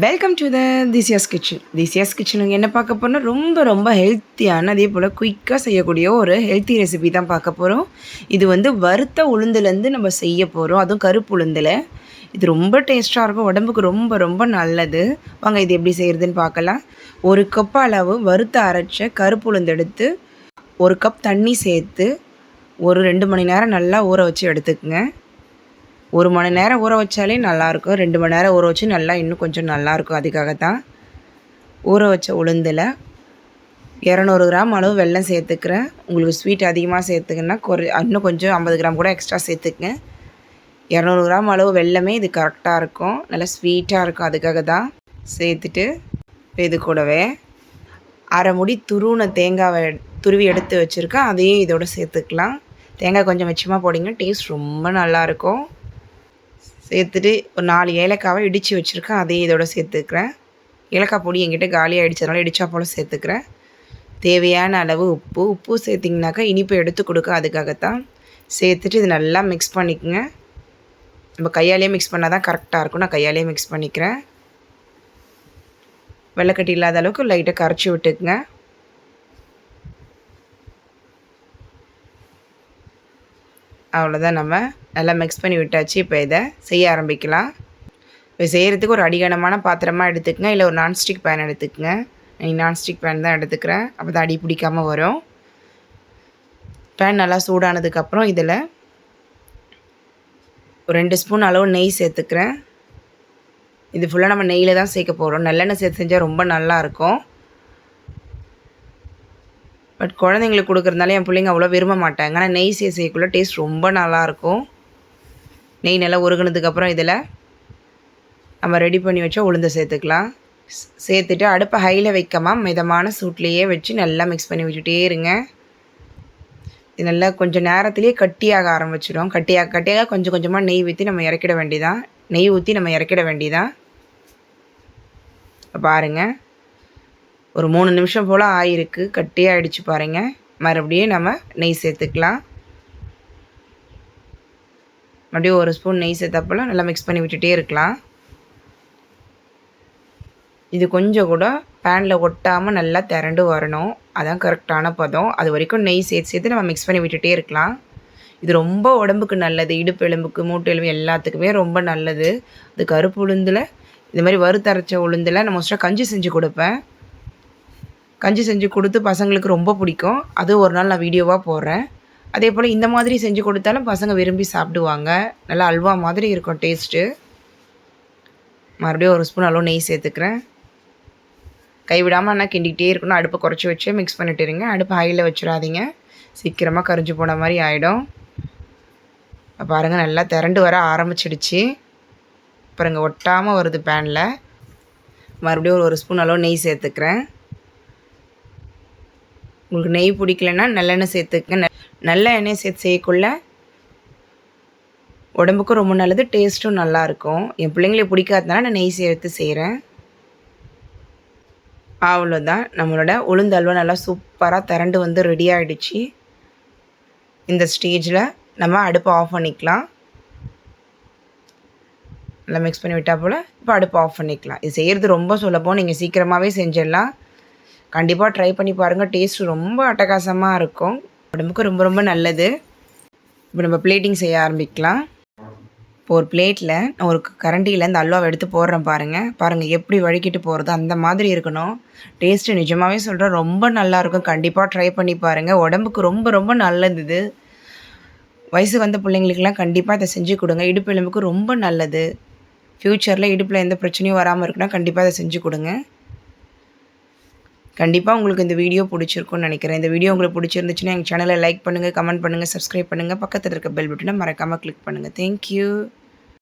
Welcome to the Thisiya's kitchen Thisiya's கிச்சனுங்க என்ன பார்க்க போனால் ரொம்ப ரொம்ப ஹெல்த்தியான அதே போல் குயிக்காக செய்யக்கூடிய ஒரு ஹெல்த்தி ரெசிபி தான் பார்க்க போகிறோம் இது வந்து வறுத்த உளுந்துலேருந்து நம்ம செய்ய போகிறோம் அதுவும் கருப்பு உளுந்தில். இது ரொம்ப டேஸ்ட்டாக இருக்கும். உடம்புக்கு ரொம்ப ரொம்ப நல்லது. வாங்க இது எப்படி செய்கிறதுன்னு பார்க்கலாம். ஒரு கப் அளவு வறுத்த அரைச்ச கருப்பு உளுந்து எடுத்து ஒரு கப் தண்ணி சேர்த்து ஒரு ரெண்டு மணி நேரம் நல்லா ஊற வச்சு எடுத்துக்கோங்க. ஒரு மணி நேரம் ஊற வச்சாலே நல்லாயிருக்கும். ரெண்டு மணி நேரம் ஊற வச்சு நல்லா இன்னும் கொஞ்சம் நல்லாயிருக்கும் அதுக்காக தான் ஊற வச்ச உளுந்தில் இரநூறு கிராம் அளவு வெல்லம் சேர்த்துக்கிறேன். உங்களுக்கு ஸ்வீட் அதிகமாக சேர்த்துக்குன்னா குறை இன்னும் கொஞ்சம் ஐம்பது கிராம் கூட எக்ஸ்ட்ரா சேர்த்துக்குங்க. இரநூறு கிராம் அளவு வெள்ளமே இது கரெக்டாக இருக்கும். நல்லா ஸ்வீட்டாக இருக்கும் அதுக்காக தான் சேர்த்துட்டு இது கூடவே அரை முடி துருவின தேங்காவை துருவி எடுத்து வச்சுருக்கேன். அதையும் இதோட சேர்த்துக்கலாம். தேங்காய் கொஞ்சம் மிச்சமாக போடிங்கன்னா டேஸ்ட் ரொம்ப நல்லாயிருக்கும். சேர்த்துட்டு ஒரு நாலு ஏலக்காவை இடித்து வச்சுருக்கேன். அதையும் இதோட சேர்த்துக்கிறேன். ஏலக்காய் பொடி என்கிட்ட காலியாக அடித்ததுனால இடித்தா போல் சேர்த்துக்கிறேன். தேவையான அளவு உப்பு. உப்பு சேர்த்திங்கனாக்கா இனிப்பு எடுத்து கொடுக்க அதுக்காகத்தான். சேர்த்துட்டு இது நல்லா மிக்ஸ் பண்ணிக்கோங்க. நம்ம கையாலேயே மிக்ஸ் பண்ணால் தான் கரெக்டாக இருக்கும். நான் கையாலேயே மிக்ஸ் பண்ணிக்கிறேன். வெள்ளைக்கட்டி இல்லாத அளவுக்கு லைட்டாக கரைச்சி விட்டுக்குங்க. அவ்வளோதான் நம்ம நல்லா மிக்ஸ் பண்ணி விட்டாச்சு. இப்போ இதை செய்ய ஆரம்பிக்கலாம். இப்போ செய்கிறதுக்கு ஒரு அடிகனமான பாத்திரமாக எடுத்துக்கங்க. இல்லை ஒரு நான்ஸ்டிக் பேன் எடுத்துக்கங்க. நீ நான்ஸ்டிக் பேன் தான் எடுத்துக்கிறேன். அப்போ தான் அடி பிடிக்காமல் வரும். பேன் நல்லா சூடானதுக்கப்புறம் இதில் ஒரு ரெண்டு ஸ்பூன் அளவு நெய் சேர்த்துக்கிறேன். இது ஃபுல்லாக நம்ம நெய்யில் தான் சேர்க்க போகிறோம் நல்லெண்ணெய் சேர்த்து செஞ்சால் ரொம்ப நல்லாயிருக்கும் பட் குழந்தைங்களுக்கு கொடுக்குறதுனால என் பிள்ளைங்க அவ்வளோ விரும்ப மாட்டாங்க. ஆனால் நெய் சேர்த்து செய்யக்குள்ளே டேஸ்ட் ரொம்ப நல்லாயிருக்கும் நெய் நல்லா உருகுனதுக்கப்புறம் இதில் நம்ம ரெடி பண்ணி வச்சா உளுந்தை சேர்த்துக்கலாம். சேர்த்துட்டு அடுப்பை ஹையில் வைக்காமல் மிதமான சூட்லேயே வச்சு நல்லா மிக்ஸ் பண்ணி வச்சுட்டே இருங்க. இது நல்லா கொஞ்சம் நேரத்துலேயே கட்டியாக ஆரம்பிச்சிடும். கட்டியாக கட்டியாக கொஞ்சம் கொஞ்சமாக நெய் ஊற்றி நம்ம இறக்கிட வேண்டியதான் நெய் ஊற்றி நம்ம இறக்கிட வேண்டியதான் பாருங்கள் ஒரு மூணு நிமிஷம் போல் ஆயிருக்கு. கட்டியாக அடித்து பாருங்கள் மறுபடியும் நம்ம நெய் சேர்த்துக்கலாம். மறுபடியும் ஒரு ஸ்பூன் நெய் சேர்த்தப்பெல்லாம் நல்லா மிக்ஸ் பண்ணி விட்டுட்டே இருக்கலாம். இது கொஞ்சம் கூட பேனில் ஒட்டாமல் நல்லா திரண்டு வரணும். அதான் கரெக்டான பதம். அது வரைக்கும் நெய் சேர்த்து சேர்த்து நம்ம மிக்ஸ் பண்ணி விட்டுட்டே இருக்கலாம். இது ரொம்ப உடம்புக்கு நல்லது. இடுப்பு எலும்புக்கு மூட்டு எலும்பு எல்லாத்துக்குமே ரொம்ப நல்லது. அது கருப்பு உளுந்தில் இந்த மாதிரி வறுத்தரைச்ச உளுந்தில் நான் மோஸ்ட்டாக கஞ்சி செஞ்சு கொடுப்பேன். கஞ்சி செஞ்சு கொடுத்து பசங்களுக்கு ரொம்ப பிடிக்கும். அது ஒரு நாள் நான் வீடியோவாக போடுறேன். அதே போல் இந்த மாதிரி செஞ்சு கொடுத்தாலும் பசங்க விரும்பி சாப்பிடுவாங்க. நல்லா அல்வா மாதிரி இருக்கும் டேஸ்ட்டு மறுபடியும் ஒரு ஸ்பூன் அளவு நெய் சேர்த்துக்கிறேன். கைவிடாமல் ஆனால் கிண்டிக்கிட்டே இருக்கணும். அடுப்பை குறைச்சி வச்சு மிக்ஸ் பண்ணிட்டு இருங்க. அடுப்பு ஹையில் வச்சிடாதீங்க. சீக்கிரமாக கரைஞ்சி போன மாதிரி ஆகிடும் பாருங்கள் நல்லா திரண்டு வர ஆரம்பிச்சிடுச்சு. பாருங்கள் ஒட்டாமல் வருது பேனில் மறுபடியும் ஒரு ஸ்பூன் அளவு நெய் சேர்த்துக்கிறேன். உங்களுக்கு நெய் பிடிக்கலன்னா நல்லெண்ணெய் சேர்த்துக்க நல்ல எண்ணெய் சேர்த்து செய்யக்குள்ள உடம்புக்கும் ரொம்ப நல்லது டேஸ்ட்டும் நல்லாயிருக்கும் என் பிள்ளைங்களுக்கு பிடிக்காதனால நான் நெய் சேர்த்து செய்கிறேன் அவ்வளோதான் நம்மளோட உளுந்து அல்வா நல்லா சூப்பராக திரண்டு வந்து ரெடி ஆகிடுச்சு இந்த ஸ்டேஜில் நம்ம அடுப்பை ஆஃப் பண்ணிக்கலாம். நல்லா மிக்ஸ் பண்ணி விட்டால் போல் இப்போ அடுப்பை ஆஃப் பண்ணிக்கலாம். இது செய்கிறது ரொம்ப சுலபம். நீங்கள் சீக்கிரமாகவே செஞ்சிடலாம். கண்டிப்பாக ட்ரை பண்ணி பாருங்கள் டேஸ்ட் ரொம்ப அட்டகாசமாக இருக்கும். உடம்புக்கு ரொம்ப ரொம்ப நல்லது. இப்போ நம்ம பிளேட்டிங் செய்ய ஆரம்பிக்கலாம். இப்போ ஒரு பிளேட்டில் நான் ஒரு கரண்டியில் இந்த அல்வாவை எடுத்து போடுறேன் பாருங்கள் பாருங்கள் எப்படி வழுக்கிட்டு போகிறது அந்த மாதிரி இருக்கணும். டேஸ்ட்டு நிஜமாகவே சொல்கிறேன் ரொம்ப நல்லாயிருக்கும் கண்டிப்பாக ட்ரை பண்ணி பாருங்கள் உடம்புக்கு ரொம்ப ரொம்ப நல்லது இது. வயசு வந்த பிள்ளைங்களுக்கெல்லாம் கண்டிப்பாக இதை செஞ்சு கொடுங்க. இடுப்பு எலும்புக்கு ரொம்ப நல்லது. ஃப்யூச்சரில் இடுப்பில் எந்த பிரச்சனையும் வராமல் இருக்குன்னா கண்டிப்பாக இதை செஞ்சு கொடுங்க. கண்டிப்பாக உங்களுக்கு இந்த வீடியோ பிடிச்சிருக்கும்னு நினைக்கிறேன். இந்த வீடியோ உங்களுக்கு பிடிச்சிருந்துச்சுன்னா எங்கள் சேனலை லைக் பண்ணுங்கள் கமெண்ட் பண்ணுங்கள் சப்ஸ்கிரைப் பண்ணுங்கள் பக்கத்தில் இருக்க பெல் பட்டனை மறக்காமல் கிளிக் பண்ணுங்கள் தேங்க்யூ